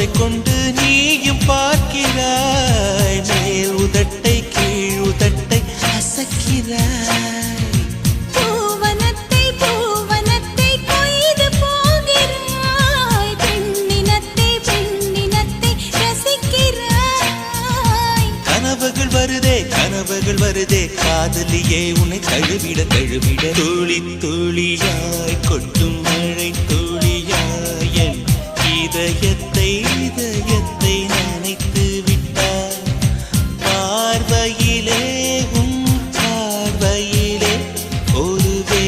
அதை கொண்டு நீயும் பார்க்கிறாய். மேல் உதட்டை கீழ் உதட்டை அசக்கிறாய். வருதே கனவுகள் வருதே. காதலியே உன்னை தழுவிட தழுவிட. தோழி தோழியாய் கொட்டும் இதயத்தை இதயத்தை நினைத்து விட்டார். பார்வையிலே உம் பார்வையிலே ஒரு வே